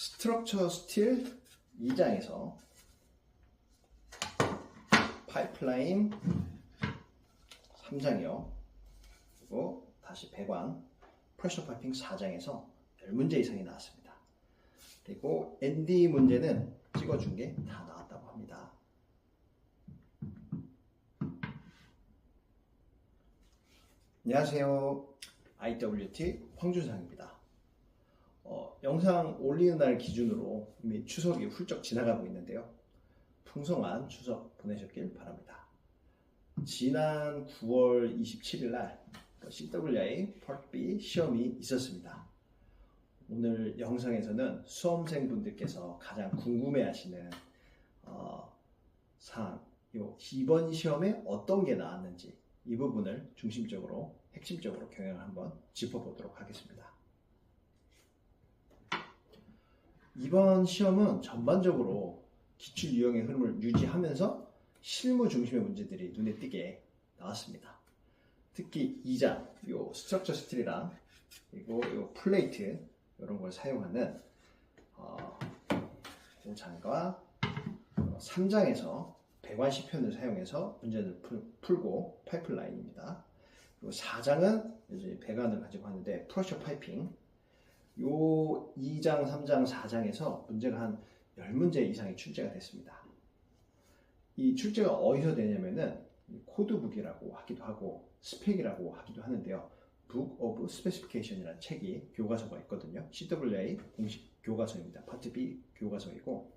스트럭처 스틸 2장에서 파이프라인 3장이요. 그리고 다시 배관 프레셔 파이핑 4장에서 10문제 이상이 나왔습니다. 그리고 ND 문제는 찍어준 게 다 나왔다고 합니다. 안녕하세요. IWT 황준상입니다. 어, 영상 올리는 날 기준으로 이미 추석이 훌쩍 지나가고 있는데요. 풍성한 추석 보내셨길 바랍니다. 지난 9월 27일 날 CWI Part B 시험이 있었습니다. 오늘 영상에서는 수험생분들께서 가장 궁금해하시는 어, 사항, 요 이번 시험에 어떤 게 나왔는지 이 부분을 중심적으로 핵심적으로 경영을 한번 짚어보도록 하겠습니다. 이번 시험은 전반적으로 기출 유형의 흐름을 유지하면서 실무 중심의 문제들이 눈에 띄게 나왔습니다. 특히 2장, 요 스트럭처 스틸이랑 그리고 요 플레이트 이런 걸 사용하는 어, 5장과 3장에서 배관 시편을 사용해서 문제를 풀, 고 파이프라인입니다. 그리고 4장은 이제 배관을 가지고 하는데 프레셔 파이핑 요 2장, 3장, 4장에서 문제가 한 10문제 이상이 출제가 됐습니다. 이 출제가 어디서 되냐면은 코드북이라고 하기도 하고 스펙이라고 하기도 하는데요. Book of Specification이라는 책이 교과서가 있거든요. CWA 공식 교과서입니다. 파트 B 교과서이고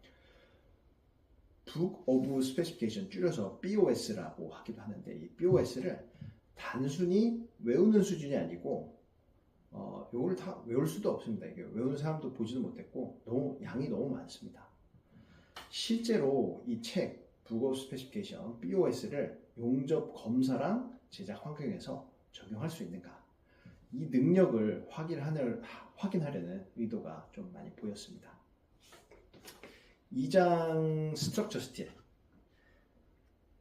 Book of Specification 줄여서 BOS라고 하기도 하는데 이 BOS를 단순히 외우는 수준이 아니고 어, 요거를 다 외울 수도 없습니다. 이게 외우는 사람도 보지도 못했고 너무 양이 너무 많습니다. 실제로 이책 부고 스페시피케이션 BOS를 용접 검사랑 제작 환경에서 적용할 수 있는가? 이 능력을 확인하는, 확인하려는 의도가 좀 많이 보였습니다. 2장 스트럭처 스틸.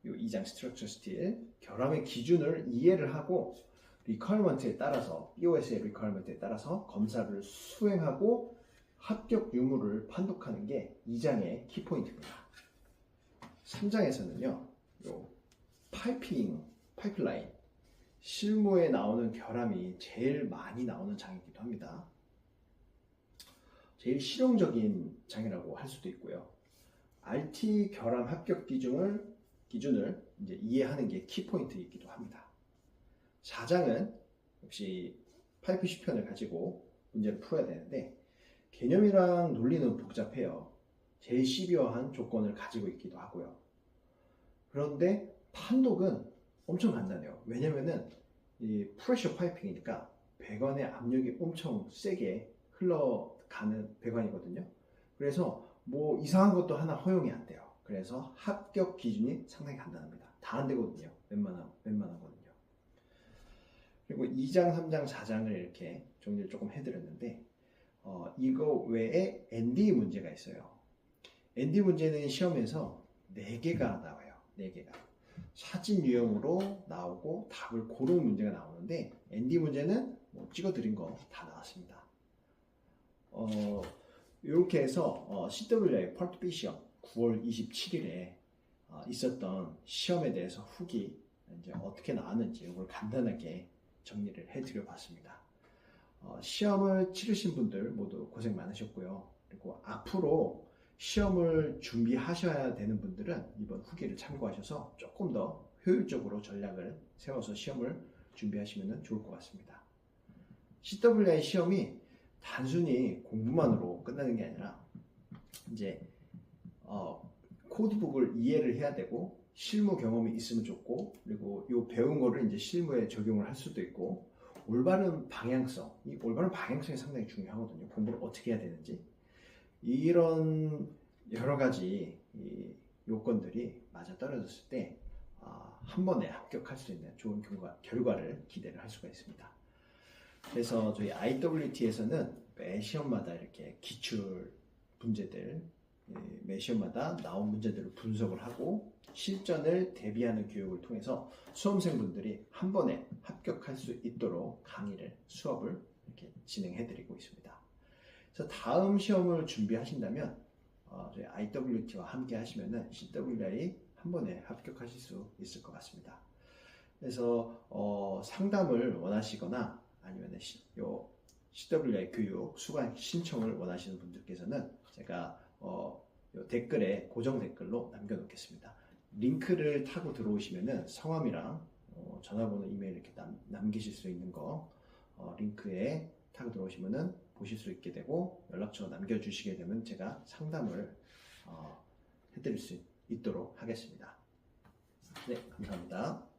이 2장 스트럭처 스틸 결함의 기준을 이해를 하고 리퀄먼트에 따라서 BOS의 리퀄먼트에 따라서 검사를 수행하고 합격 유무를 판독하는 게 2장의 키포인트입니다. 3장에서는요, 요 파이핑, 파이프라인, 실무에 나오는 결함이 제일 많이 나오는 장이기도 합니다. 제일 실용적인 장이라고 할 수도 있고요. RT 결함 합격 기준을 기준을 이제 이해하는 게 키포인트이기도 합니다. 4장은 역시 파이프 시편을 가지고 문제를 풀어야 되는데 개념이랑 논리는 복잡해요. 제일 시비어한 조건을 가지고 있기도 하고요. 그런데 판독은 엄청 간단해요. 왜냐면은 이 프레셔 파이핑이니까 배관의 압력이 엄청 세게 흘러가는 배관이거든요. 그래서 뭐 이상한 것도 하나 허용이 안 돼요. 그래서 합격 기준이 상당히 간단합니다. 다 안 되거든요. 웬만한, 웬만한 거는요. 그리고 2장, 3장, 4장을 이렇게 정리를 조금 해드렸는데, 어, 이거 외에 ND 문제가 있어요. ND 문제는 시험에서 4개가 나와요. 4개가. 사진 유형으로 나오고 답을 고르는 문제가 나오는데, ND 문제는 뭐 찍어드린 거 다 나왔습니다. 어, 이렇게 해서 어, CWI 펄트 B 시험 9월 27일에 어, 있었던 시험에 대해서 후기 이제 어떻게 나왔는지 이걸 간단하게 정리를 해드려 봤습니다. 어, 시험을 치르신 분들 모두 고생 많으셨고요. 그리고 앞으로 시험을 준비하셔야 되는 분들은 이번 후기를 참고하셔서 조금 더 효율적으로 전략을 세워서 시험을 준비하시면 좋을 것 같습니다. CWI 시험이 단순히 공부만으로 끝나는 게 아니라 이제 어, 코드북을 이해를 해야 되고 실무 경험이 있으면 좋고 그리고 이 배운 거를 이제 실무에 적용을 할 수도 있고 올바른 방향성 이 올바른 방향성이 상당히 중요하거든요 공부를 어떻게 해야 되는지 이런 여러 가지 요건들이 맞아 떨어졌을 때한 아, 번에 합격할 수 있는 좋은 결과, 결과를 기대를 할 수가 있습니다. 그래서 저희 IWT에서는 매 시험마다 이렇게 기출 문제들 예, 매 시험마다 나온 문제들을 분석을 하고 실전을 대비하는 교육을 통해서 수험생분들이 한 번에 합격할 수 있도록 강의를 수업을 이렇게 진행해 드리고 있습니다. 그래서 다음 시험을 준비하신다면 어, 저희 IWT와 함께 하시면은 CWI 한 번에 합격하실 수 있을 것 같습니다. 그래서 어, 상담을 원하시거나 아니면 요 CWI 교육 수강 신청을 원하시는 분들께서는 제가 어, 요 댓글에 고정 댓글로 남겨놓겠습니다. 링크를 타고 들어오시면은 성함이랑 어, 전화번호, 이메일 이렇게 남, 남기실 수 있는 거 어, 링크에 타고 들어오시면은 보실 수 있게 되고 연락처 남겨주시게 되면 제가 상담을 어, 해드릴 수 있도록 하겠습니다. 네, 감사합니다.